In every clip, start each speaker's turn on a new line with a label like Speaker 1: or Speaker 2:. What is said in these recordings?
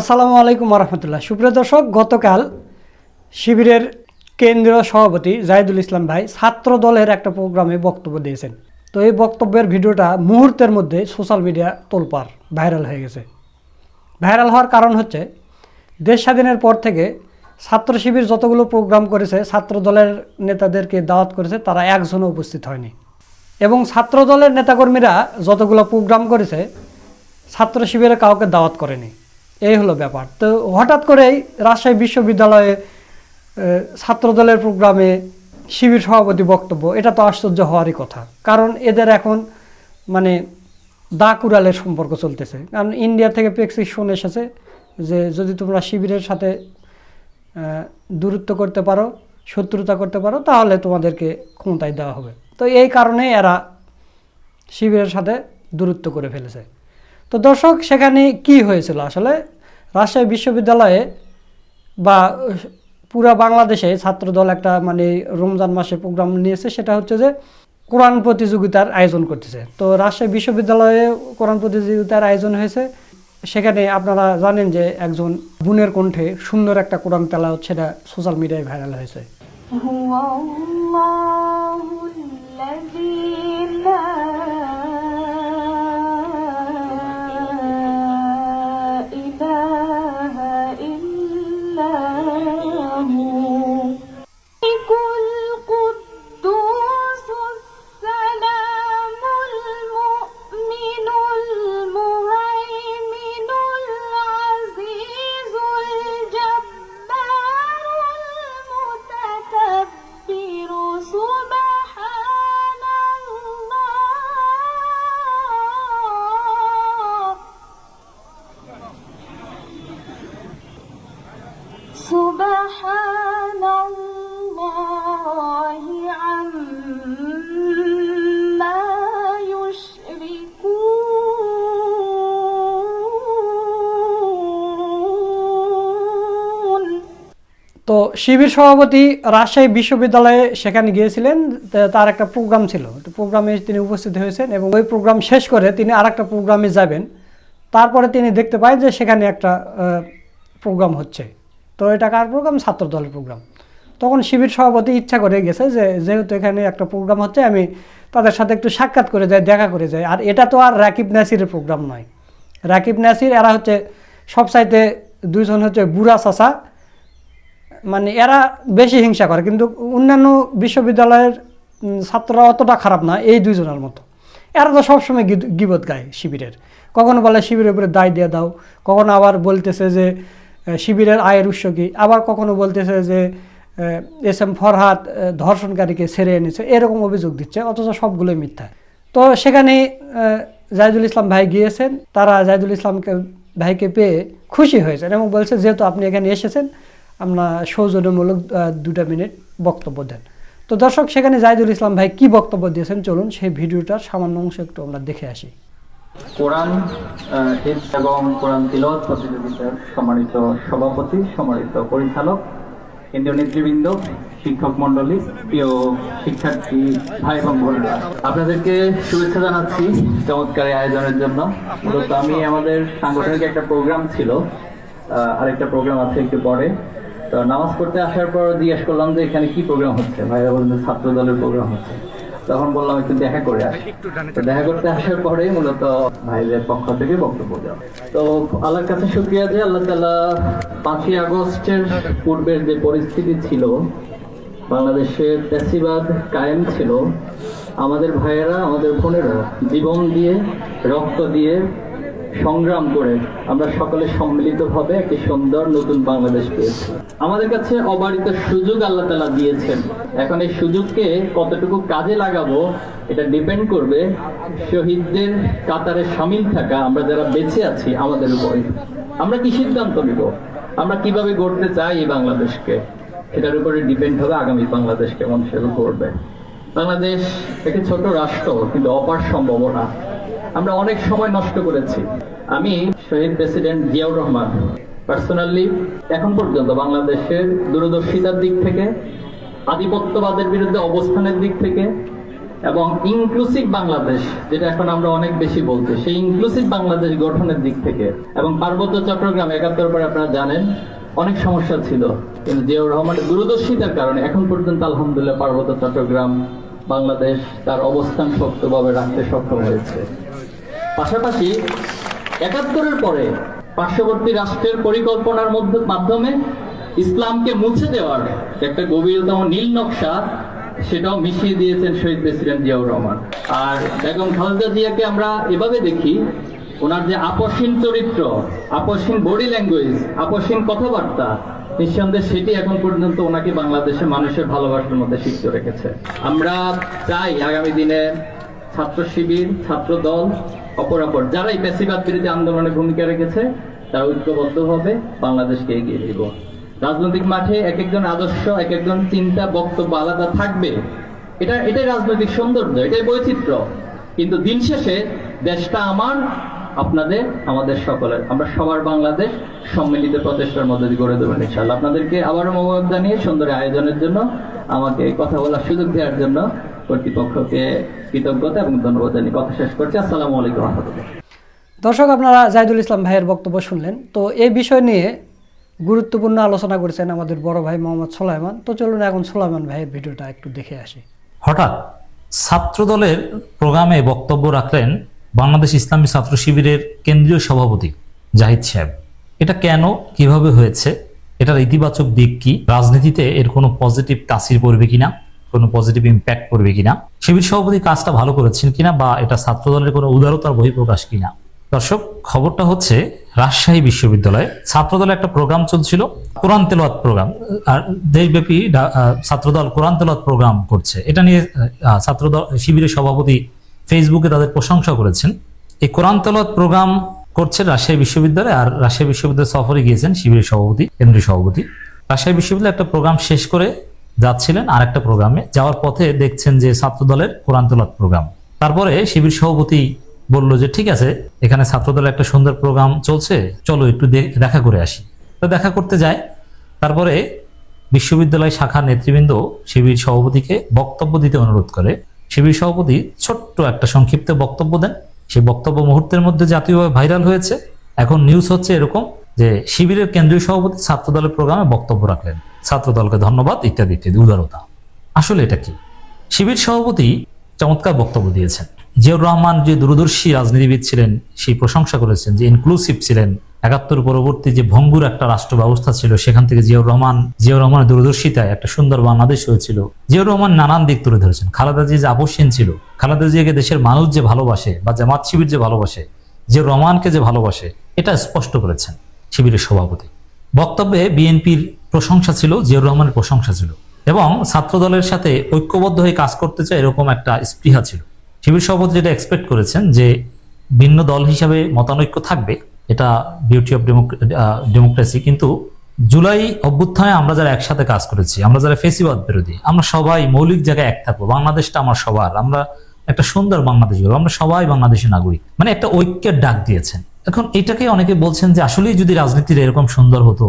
Speaker 1: আসসালামু আলাইকুম রহমতুল্লাহ সুপ্রিয় দর্শক, গতকাল শিবিরের কেন্দ্রীয় সভাপতি জাহিদুল ইসলাম ভাই ছাত্র দলের একটা প্রোগ্রামে বক্তব্য দিয়েছেন। তো এই বক্তব্যের ভিডিওটা মুহূর্তের মধ্যে সোশ্যাল মিডিয়া তোলপার ভাইরাল হয়ে গেছে। ভাইরাল হওয়ার কারণ হচ্ছে, দেশ স্বাধীনের পর থেকে ছাত্র শিবির যতগুলো প্রোগ্রাম করেছে, ছাত্র দলের নেতাদেরকে দাওয়াত করেছে, তারা একজনও উপস্থিত হয়নি। এবং ছাত্র দলের নেতাকর্মীরা যতগুলো প্রোগ্রাম করেছে, ছাত্র শিবিরে কাউকে দাওয়াত করেনি। এই হলো ব্যাপার। তো হঠাৎ করেই রাজশাহী বিশ্ববিদ্যালয়ে আহ, ছাত্র দলের প্রোগ্রামে শিবির সভাপতি বক্তব্য এটা তো আশ্চর্য হওয়ারই কথা। কারণ এদের এখন মানে দা কুড়ালের সম্পর্ক চলতেছে। কারণ ইন্ডিয়া থেকে প্রেসক্রিপশন এসেছে যে যদি তোমরা শিবিরের সাথে দূরত্ব করতে পারো শত্রুতা করতে পারো তাহলে তোমাদেরকে ক্ষমতায় দেওয়া হবে। তো এই কারণে এরা শিবিরের সাথে দূরত্ব করে ফেলেছে। তো দর্শক সেখানে কি হয়েছিল আসলে? রাজশাহী বিশ্ববিদ্যালয়ে বা, পুরা বাংলাদেশে ছাত্রদল একটা মানে রমজান মাসে প্রোগ্রাম নিয়েছে, সেটা হচ্ছে যে কোরআন প্রতিযোগিতার আয়োজন করতেছে। তো রাজশাহী বিশ্ববিদ্যালয়ে কোরআন প্রতিযোগিতার আয়োজন হয়েছে। সেখানে আপনারা জানেন যে একজন বোনের কণ্ঠে সুন্দর একটা কোরআন তেলাওয়াত সেটা সোশ্যাল মিডিয়ায় ভাইরাল হয়েছে। তো শিবির সভাপতি রাজশাহী বিশ্ববিদ্যালয়ে সেখানে গিয়েছিলেন তার একটা প্রোগ্রাম ছিল। প্রোগ্রামে তিনি উপস্থিত হয়েছেন এবং ওই প্রোগ্রাম শেষ করে তিনি আর একটা প্রোগ্রামে যাবেন। তারপরে তিনি দেখতে পায় যে সেখানে একটা প্রোগ্রাম হচ্ছে। তো এটা কার প্রোগ্রাম? ছাত্র দলের প্রোগ্রাম। তখন শিবির সভাপতি ইচ্ছা করে গেছে যে, যেহেতু এখানে একটা প্রোগ্রাম হচ্ছে, আমি তাদের সাথে একটু সাক্ষাৎ করে যাই, দেখা করে যাই। আর এটা তো আর রাকিব নাসিরের প্রোগ্রাম নয়। রাকিব নাসির, এরা হচ্ছে সব সাইতে দুইজন হচ্ছে বুড়া চাষা মানে এরা বেশি হিংসা করে, কিন্তু অন্যান্য বিশ্ববিদ্যালয়ের ছাত্ররা অতটা খারাপ না, এই দুইজনের মতো। এরা তো সবসময় গিবত গায় শিবিরের। কখনো বলে শিবিরের উপরে দায় দিয়ে দাও, কখনো আবার বলতেছে যে শিবিরের আয়ের উৎস কী? আবার কখনো বলতেছে যে এস এম ফরহাদ ধর্ষণকারীকে ছেড়ে এনেছে, এরকম অভিযোগ দিচ্ছে, অথচ সবগুলোই মিথ্যা। তো সেখানে জাহিদুল ইসলাম ভাই গিয়েছেন, তারা জাহিদুল ইসলামকে, ভাইকে পেয়ে খুশি হয়েছেন এবং বলছে, যেহেতু আপনি এখানে এসেছেন আমরা সৌজন্যমূলক দুটা মিনিট বক্তব্য দেন। তো দর্শক, সেখানে জাহিদুল ইসলাম ভাই কি বক্তব্য দিয়েছেন? চলুন সেই ভিডিওটার সামান্য অংশ একটু আমরা দেখে আসি।
Speaker 2: কোরআন এবং কোরআন প্রতিযোগিতার সম্মানিত সভাপতি, সম্মানিত পরিচালক, কেন্দ্রীয় নেতৃবৃন্দ, শিক্ষক মন্ডলী প্রিয় শিক্ষার্থী, ভাই এবং আপনাদেরকে শুভেচ্ছা জানাচ্ছি চমৎকার আয়োজনের জন্য। আমি আমাদের সাংগঠনিক একটা প্রোগ্রাম ছিল। আরেকটা প্রোগ্রাম আছে একটু পরে। তো নামাজ পড়তে আসার পর জিজ্ঞেস করলাম যে এখানে কি প্রোগ্রাম হচ্ছে? ভাইরা বললেন ছাত্র দলের প্রোগ্রাম হচ্ছে। তখন বললাম একটু দেখা করে আসি। তো দেখা করতে আসার পরে মূলত ভাইদের পক্ষ থেকে বক্তব্য দেওয়া। তো আল্লাহর কাছে শুক্রিয়া যে আল্লাহ তালা পাঁচই আগস্টের পূর্বের যে পরিস্থিতি ছিল বাংলাদেশের প্যাসিবাদ কায়েম ছিল আমাদের ভাইয়েরা আমাদের বোনেরা জীবন দিয়ে রক্ত দিয়ে সংগ্রাম করে আমরা সকলে সম্মিলিতভাবে একটি সুন্দর নতুন বাংলাদেশ পেয়েছি। আমাদের কাছে অবারিত সুযোগ আল্লাহ তালা দিয়েছেন। এখন এই সুযোগকে কতটুকু কাজে লাগাবো এটা ডিপেন্ড করবে শহীদদের কাতারে সামিল থাকা আমরা যারা বেঁচে আছি আমাদের উপরে। আমরা কি সিদ্ধান্ত নিব? আমরা কীভাবে গড়তে চাই এই বাংলাদেশকে? সেটার উপরে ডিপেন্ড হবে আগামী বাংলাদেশ কেমন সেটা করবে বাংলাদেশ একটি ছোট রাষ্ট্র, কিন্তু অপার সম্ভাবনা। আমরা অনেক সময় নষ্ট করেছি। আমি শহীদ প্রেসিডেন্ট জিয়াউর রহমান। পার্সোনালি এখন পর্যন্ত বাংলাদেশের দূরদর্শিতার দিক থেকে, আধিপত্যবাদের বিরুদ্ধে অবস্থানের দিক থেকে এবং ইনক্লুসিভ বাংলাদেশ, যেটা এখন আমরা অনেক বেশি বলছি, সেই ইনক্লুসিভ বাংলাদেশ গঠনের দিক থেকে এবং পার্বত্য চট্টগ্রাম একাত্তর পরে আপনারা জানেন, অনেক সমস্যা ছিল। কিন্তু জিয়াউর রহমানের দূরদর্শিতার কারণে এখন পর্যন্ত আলহামদুলিল্লাহ পার্বত্য চট্টগ্রাম, বাংলাদেশ তার অবস্থান শক্তভাবে রাখতে সক্ষম হয়েছে। পাশাপাশি একাত্তরের পরে পার্শ্ববর্তী রাষ্ট্রের পরিকল্পনার মধ্যে মাধ্যমে ইসলামকে মুছে দেওয়ার একটা গভীরতম নীল নকশা সেটাও মিশিয়ে দিয়েছেন শহীদ প্রেসিডেন্ট জিয়াউর রহমান। আর বেগম খালেদা জিয়াকে আমরা এভাবে দেখি, ওনার যে আপসীন চরিত্র, আপসীন বডি ল্যাঙ্গুয়েজ, আপসীন কথাবার্তা, নিঃসন্দেহে সেটি এখন পর্যন্ত ওনাকে বাংলাদেশের মানুষের ভালোবাসার মধ্যে সিদ্ধ রেখেছে। আমরা চাই আগামী দিনে ছাত্র শিবির, ছাত্র দল অপরাপর যারা এই পেশিবাদ বিরোধী আন্দোলনে ভূমিকা রেখেছে, তারা ঐক্যবদ্ধভাবে বাংলাদেশকে এগিয়ে দিব রাজনৈতিক মাঠে এক একজন আদর্শ এক একজন চিন্তা, বক্তব্য আলাদা থাকবে। এটা, এটাই রাজনৈতিক সৌন্দর্য, এটাই বৈচিত্র্য। কিন্তু দিন শেষে দেশটা আমার, আপনাদের, আমাদের সকলের। আমরা সবার বাংলাদেশ সম্মিলিত প্রচেষ্টার মধ্যে দিয়ে গড়ে দেবেন ইনশাল্লাহ আপনাদেরকে আবারও মোবারক জানিয়ে সুন্দর আয়োজনের জন্য আমাকে কথা বলার সুযোগ দেওয়ার জন্য কর্তৃপক্ষকে কৃতজ্ঞতা এবং ধন্যবাদ জানিয়ে কথা শেষ করছি। আসসালামু আলাইকুম রহমতুল্লাহ।
Speaker 1: দর্শক আপনারা জাহিদুল ইসলাম ভাইয়ের বক্তব্য শুনলেন। তো এই বিষয় নিয়ে গুরুত্বপূর্ণ আলোচনা করেছেন আমাদের বড় ভাই মোহাম্মদ সোলাইমান। তো চলুন এখন সোলাইমান ভাইয়ের ভিডিওটা একটু দেখে আসি।
Speaker 3: হঠাৎ ছাত্রদলের প্রোগ্রামে বক্তব্য রাখলেন বাংলাদেশ ইসলামী ছাত্র শিবিরের কেন্দ্রীয় সভাপতি জাহিদ সাহেব। এটা কেন? কীভাবে হয়েছে? এটার ইতিবাচক দিক কি? রাজনীতিতে এর কোনো পজিটিভ তাসির পড়বে কিনা? কোনো পজিটিভ ইম্প্যাক্ট পড়বে কিনা? শিবির সভাপতি কাজটা ভালো করেছেন কিনা বা এটা ছাত্রদলের কোনো উদারতার বহিঃপ্রকাশ কিনা? দর্শক, খবরটা হচ্ছে রাজশাহী বিশ্ববিদ্যালয়ে ছাত্রদলের একটা প্রোগ্রাম চলছিল, কোরআন তেলাওয়াত প্রোগ্রাম আর দেশব্যাপী ছাত্রদল কোরআন তেলাওয়াত প্রোগ্রাম করছে। এটা নিয়ে ছাত্রদল, শিবিরের সভাপতি ফেসবুকে তাদের প্রশংসা করেছেন। এই কোরআন তেলাওয়াত প্রোগ্রাম করছে রাজশাহী বিশ্ববিদ্যালয়ে আর রাজশাহী বিশ্ববিদ্যালয় সফরে গিয়েছেন শিবিরের সভাপতি, কেন্দ্রীয় সভাপতি। রাজশাহী বিশ্ববিদ্যালয়ে একটা প্রোগ্রাম শেষ করে যাচ্ছিলেন আর একটা প্রোগ্রামে। যাওয়ার পথে দেখছেন যে ছাত্রদলের কোরআন তেলাওয়াত প্রোগ্রাম। তারপরে শিবির সভাপতি বলল যে, ঠিক আছে, এখানে ছাত্রদলের একটা সুন্দর প্রোগ্রাম চলছে, চলো একটু দেখা করে আসি। তো দেখা করতে যায়। তারপরে বিশ্ববিদ্যালয় শাখার নেতৃবৃন্দ শিবির সভাপতিকে বক্তব্য দিতে অনুরোধ করে। শিবির সভাপতি ছোট্ট একটা সংক্ষিপ্ত বক্তব্য দেন। সেই বক্তব্য মুহূর্তের মধ্যে জাতীয়ভাবে ভাইরাল হয়েছে। এখন নিউজ হচ্ছে এরকম যে, শিবিরের কেন্দ্রীয় সভাপতি ছাত্রদলের প্রোগ্রামে বক্তব্য রাখলেন। ছাত্রদলকে ধন্যবাদ ইত্যাদি ইত্যাদি উদারতা। আসলে এটা কি? শিবির সভাপতি চমৎকার বক্তব্য দিয়েছেন। জিয়াউর রহমান যে দূরদর্শী রাজনীতিবিদ ছিলেন, সেই প্রশংসা করেছেন যে ইনক্লুসিভ ছিলেন। একাত্তর পরবর্তী যে ভঙ্গুর একটা রাষ্ট্র ব্যবস্থা ছিল, সেখান থেকে জিয়াউর রহমান, জিয়াউর রহমানের দূরদর্শিতায় একটা সুন্দর বাংলাদেশ হয়েছিল। জিয়াউর রহমান নানান দিক তুলে ধরেছেন। খালেদা জিয়া যে আপসীন ছিল, খালেদা জিয়াকে দেশের মানুষ যে ভালোবাসে বা জামাত শিবির যে ভালোবাসে, জিয়াউর রহমানকে যে ভালোবাসে, এটা স্পষ্ট করেছেন শিবিরের সভাপতি। বক্তব্যে বিএনপির প্রশংসা ছিল, জিয়াউর রহমানের প্রশংসা ছিল এবং ছাত্রদলের সাথে ঐক্যবদ্ধ হয়ে কাজ করতে চায় এরকম একটা স্পৃহা ছিল। শিবির সভাপতি যেটা এক্সপেক্ট করেছেন যে ভিন্ন দল হিসাবে মতানৈক্য থাকবে, এটা বিউটি অফ ডেমোক্রেসি কিন্তু জুলাই অভ্যুত্থানে আমরা যারা একসাথে কাজ করেছি, আমরা যারা ফেসিবাদ বিরোধী, আমরা সবাই মৌলিক জায়গায় এক থাকব, বাংলাদেশটা আমার সবার, আমরা একটা সুন্দর বাংলাদেশ আমরা সবাই বাংলাদেশের নাগরিক। মানে একটা ঐক্যের ডাক দিয়েছেন। এখন এটাকে অনেকে বলছেন যে আসলেই যদি রাজনীতির এরকম সুন্দর হতো,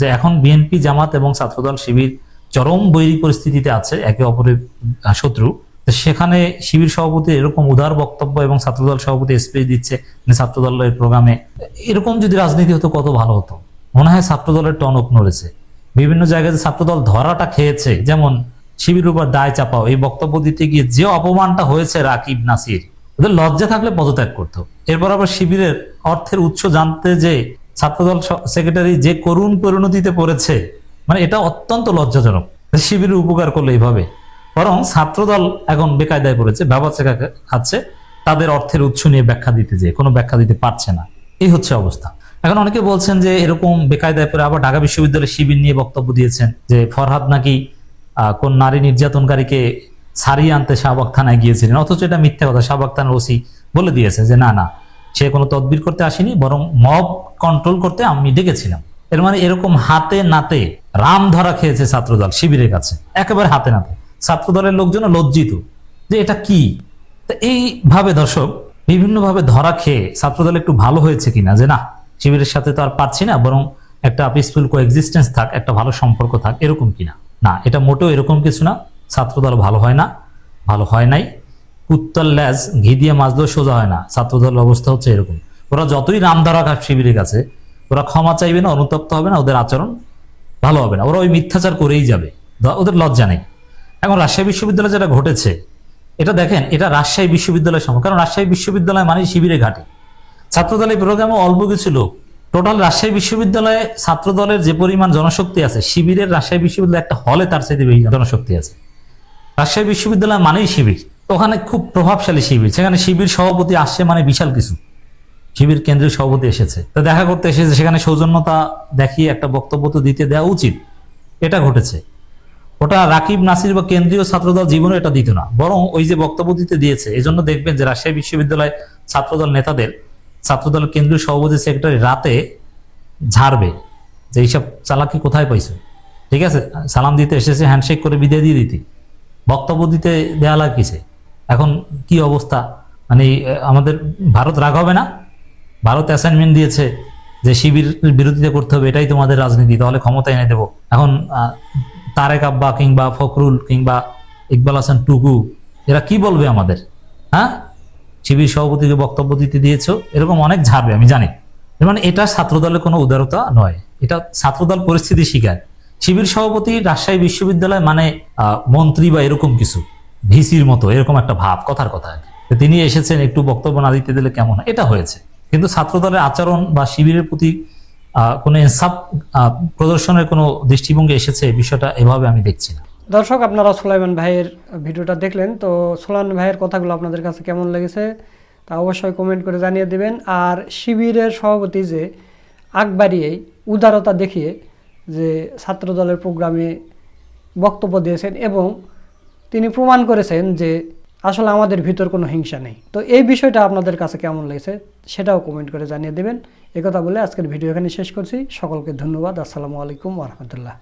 Speaker 3: যে এখন বিএনপি, জামাত এবং ছাত্রদল, শিবির চরম বৈরী পরিস্থিতিতে আছে, একে অপরের শত্রু। সেখানে শিবির সভাপতি এরকম উদার বক্তব্য এবং ছাত্রদল সভাপতি স্পিচ দিচ্ছে ছাত্রদলের প্রোগ্রামে। এরকম যদি রাজনীতি হতো কত ভালো হতো। মনে হয় ছাত্রদলের টনক নড়েছে। বিভিন্ন জায়গায় যে ছাত্রদল ধরাটা খেয়েছে, যেমন শিবির উপর দায় চাপাও, এই বক্তব্য দিতে গিয়ে যে অপমানটা হয়েছে রাকিব নাসির ওদের লজ্জা থাকলে পদত্যাগ করতো এরপর আবার শিবিরের অর্থের উৎস জানতে যে ছাত্রদল সেক্রেটারি যে করুণ পরিণতিতে পড়েছে মানে এটা অত্যন্ত লজ্জাজনক। শিবিরের উপকার করলে এইভাবে। বরং ছাত্রদল এখন বেকায়দায় পড়েছে ব্যবসা খাচ্ছে, তাদের অর্থের উৎস নিয়ে ব্যাখ্যা দিতে যে, কোনো ব্যাখ্যা দিতে পারছে না। এই হচ্ছে অবস্থা। এখন অনেকে বলছেন যে, এরকম বেকায়দায় পড়ে আবার ঢাকা বিশ্ববিদ্যালয়ের শিবির নিয়ে বক্তব্য দিয়েছেন যে, ফরহাদ নাকি কোন নারী নির্যাতনকারীকে ছাড়িয়ে আনতে শাহবাগ থানায় গিয়েছিলেন। অথচ এটা মিথ্যা কথা। শাহবাগ থানার ওসি বলে দিয়েছে যে, না না, সে কোনো তদবির করতে আসেনি, বরং মব কন্ট্রোল করতে আমি ডেকেছিলাম। এর মানে এরকম হাতে নাতে রাম ধরা খেয়েছে ছাত্রদল শিবিরের কাছে। একেবারে হাতে নাতে। ছাত্রদলের লোকজন লজ্জিত যে এটা কি? এইভাবে দর্শক, বিভিন্নভাবে ধরা খেয়ে ছাত্রদল একটু ভালো হয়েছে কিনা যে, না, শিবিরের সাথে তো আর পাচ্ছি না, বরং একটা পিসফুল কো এক্সিস্টেন্স থাক, একটা ভালো সম্পর্ক থাক, এরকম কিনা? না, এটা মোটেও এরকম কিছু না। ছাত্রদল ভালো হয় না, ভালো হয় নাই। কুত্তার ল্যাজ, ঘি দিয়ে মাজলেও সোজা হয় না। ছাত্রদলের অবস্থা হচ্ছে এরকম। ওরা যতই নাম ধরা খাক শিবিরের কাছে, ওরা ক্ষমা চাইবে না, অনুতপ্ত হবে না, ওদের আচরণ ভালো হবে না। ওরা ওই মিথ্যাচার করেই যাবে। ওদের লজ্জা নেই। এখন রাজশাহী বিশ্ববিদ্যালয়ে যেটা ঘটেছে, এটা দেখেন, এটা রাজশাহী বিশ্ববিদ্যালয়ের সময়। কারণ রাজশাহী বিশ্ববিদ্যালয় মানে শিবিরে ঘাটে। ছাত্রদলের প্রোগ্রামে অল্প কিছু লোক। টোটাল রাজশাহী বিশ্ববিদ্যালয়ে ছাত্রদলের যে পরিমাণ জনশক্তি আছে, শিবিরের রাজশাহী বিশ্ববিদ্যালয়ে একটা হলে তার বেশি জনশক্তি আছে। রাজশাহী বিশ্ববিদ্যালয় মানেই শিবির। ওখানে খুব প্রভাবশালী শিবির। সেখানে শিবির সভাপতি আসছে মানে বিশাল কিছু। শিবির কেন্দ্রীয় সভাপতি এসেছে। তো দেখা করতে এসেছে, সেখানে সৌজন্যতা দেখিয়ে একটা বক্তব্য তো দিতে দেওয়া উচিত। এটা ঘটেছে। ওটা রাকিব, নাসির বা কেন্দ্রীয় ছাত্রদল জীবনে এটা দিত না। বরং ওই যে বক্তব্য দিতে দিয়েছে এই জন্য দেখবেন যে রাজশাহী বিশ্ববিদ্যালয় ছাত্রদল নেতাদের, ছাত্রদল কেন্দ্রীয় সভাপতি সেক্রেটারি রাতে ঝাড়বে যে এইসব চালাকি কোথায় পাইছো? ঠিক আছে? সালাম দিতে এসেছে, হ্যান্ডশেক করে বিদায় দিয়ে দিতি। বক্তব্য দিতে দেওয়া লাগছে। এখন কি অবস্থা? মানে আমাদের ভারত রাগ হবে না? ভারত অ্যাসাইনমেন্ট দিয়েছে যে শিবির বিরোধিতা করতে হবে, এটাই তোমাদের রাজনীতি, তাহলে ক্ষমতা এনে দেবো। এখন তারেক আব্বা কিংবা ফখরুল কিংবা ইকবাল হাসান টুকু, এরা কি বলবে আমাদের? হ্যাঁ? শিবির সভাপতিকে বক্তব্য দিতে দিয়েছ, এরকম অনেক ঝাড়বে, আমি জানি। মানে এটা ছাত্রদলের কোনো উদারতা নয়। এটা ছাত্রদল পরিস্থিতি শিকার। শিবির সভাপতি রাজশাহী বিশ্ববিদ্যালয় মানে মন্ত্রী বা এরকম কিছু, ভিসির মতো, এরকম একটা ভাব, কথার কথা তিনি এসেছেন, একটু বক্তব্য না দিতে দিলে কেমন এটা হয়েছে। কিন্তু ছাত্রদলের আচরণ বা শিবিরের প্রতি কোনো প্রদর্শনের কোনো দৃষ্টিভঙ্গি এসেছে? বিষয়টা এভাবে আমি দেখছি না।
Speaker 1: দর্শক, আপনারা সোলাইমান ভাইয়ের ভিডিওটা দেখলেন, তো সোলাইমান ভাইয়ের কথাগুলো আপনাদের কাছে কেমন লেগেছে তা অবশ্যই কমেন্ট করে জানিয়ে দেবেন। আর শিবিরের সভাপতি যে আগ বাড়িয়েই উদারতা দেখিয়ে যে ছাত্রদলের প্রোগ্রামে বক্তব্য দিয়েছেন এবং তিনি প্রমাণ করেছেন যে আসলে আমাদের ভিতর কোনো হিংসা নেই। তো এই বিষয়টা আপনাদের কাছে কেমন লেগেছে সেটাও কমেন্ট করে জানিয়ে দেবেন। একথা বলে আজকের ভিডিও এখানে শেষ করছি। সকলকে ধন্যবাদ। আসসালামু আলাইকুম রহমতুল্লাহ।